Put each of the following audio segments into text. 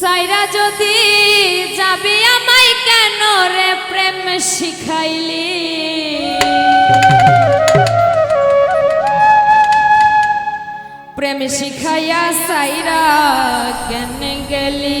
সাইরা যদি যাবি আমায় কেন রে প্রেম শিখাইলি? প্রেম শিখাইয়া সাইরা কেন গেলি?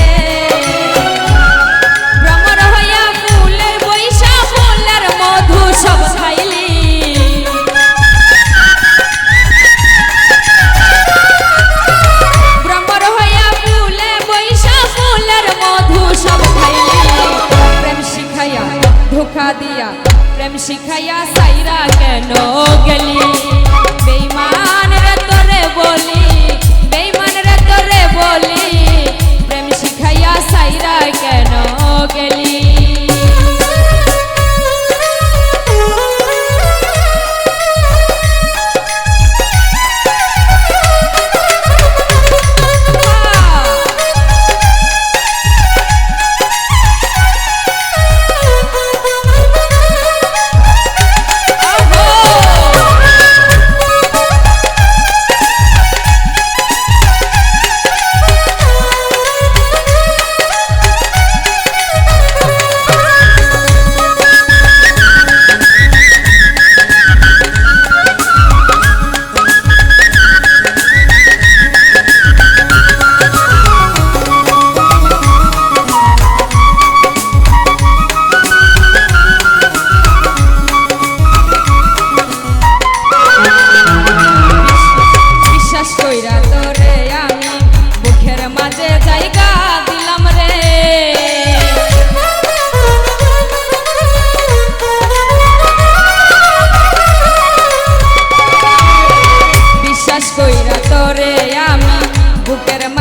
Get Queremos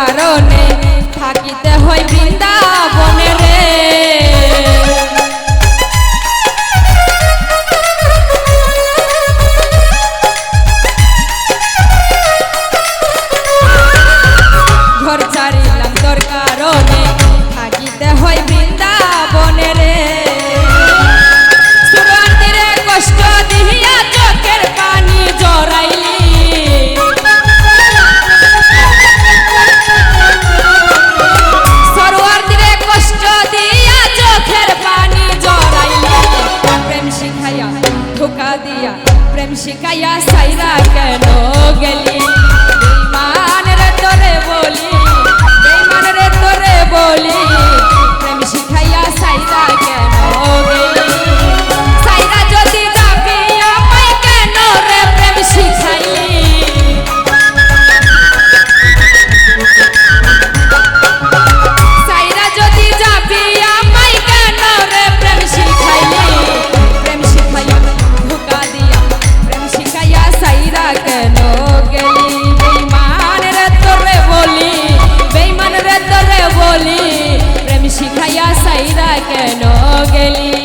কারণে প্রেম শিখাইয়া সাইরা কেন গেলি? বেইমানের তোরে বলি বেইমানের তোরে বলি। কেন গেলি?